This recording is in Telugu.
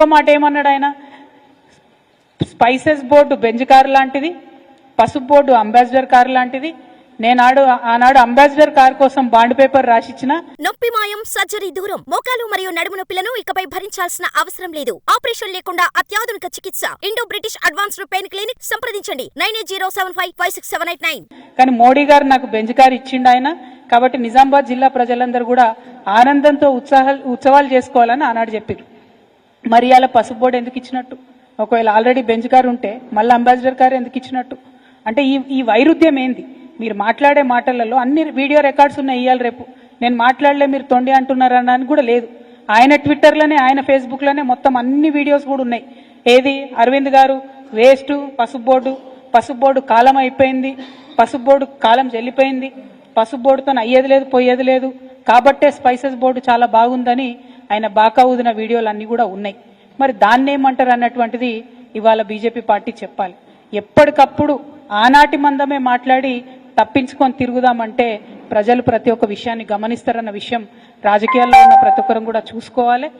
మాట ఏమన్నాడు ఆయన? స్పైసెస్ బోర్డు బెంజ్ కారు లాంటిది పసుపు బోర్డు అంబాసిడర్ కారు లాంటిది. నేనాడు ఆనాడు అంబాసిడర్ కారు కోసం బాండ్ పేపర్ రాసిచ్చిన నొప్పి మాయం సర్జరీ దూరం మోకాలు మరియు నడుము నొప్పులను ఇకపై భరించాల్సిన అవసరం లేదు. ఆపరేషన్ లేకుండా అత్యాధునిక చికిత్స. Indo British advanced pain clinic సంప్రదించండి. Nine eight zero seven five five six seven eight nine. కానీ మోడీ గారు నాకు బెంచ్ కారు ఇచ్చిండు ఆయన. కాబట్టి నిజామాబాద్ జిల్లా ప్రజలందరూ కూడా ఆనందంతో ఉత్సాహ ఉత్సవాలు చేసుకోవాలని ఆనాడు చెప్పారు మరి అలా పసుపు బోర్డు ఎందుకు ఇచ్చినట్టు? ఒకవేళ ఆల్రెడీ బెంచ్ కారు ఉంటే మళ్ళీ అంబాసిడర్ కారు ఎందుకు ఇచ్చినట్టు? అంటే ఈ ఈ వైరుధ్యం ఏంది? మీరు మాట్లాడే మాటలలో అన్ని వీడియో రికార్డ్స్ ఉన్నాయి ఇవాళ రేపు. నేను మాట్లాడలే మీరు తొండి అంటున్నారనని కూడా లేదు. ఆయన ట్విట్టర్లోనే ఆయన ఫేస్బుక్లోనే మొత్తం అన్ని వీడియోస్ కూడా ఉన్నాయి. ఏది? అరవింద్ గారు వేస్ట్ పసుపు బోర్డు. పసుపు బోర్డు కాలం అయిపోయింది. పసుపు బోర్డు కాలం చెల్లిపోయింది. పసుపు బోర్డుతో అయ్యేది లేదు పోయేది లేదు. కాబట్టే స్పైసెస్ బోర్డు చాలా బాగుందని ఆయన బాకా ఊదిన వీడియోలు అన్నీ కూడా ఉన్నాయి. మరి దాన్నేమంటారు అన్నటువంటిది ఇవాళ బీజేపీ పార్టీ చెప్పాలి. ఎప్పటికప్పుడు ఆనాటి మందమే మాట్లాడి తప్పించుకొని తిరుగుదామంటే ప్రజలు ప్రతి ఒక్క విషయాన్ని గమనిస్తారన్న విషయం రాజకీయాల్లో ఉన్న ప్రతి ఒక్కరం కూడా చూసుకోవాలి.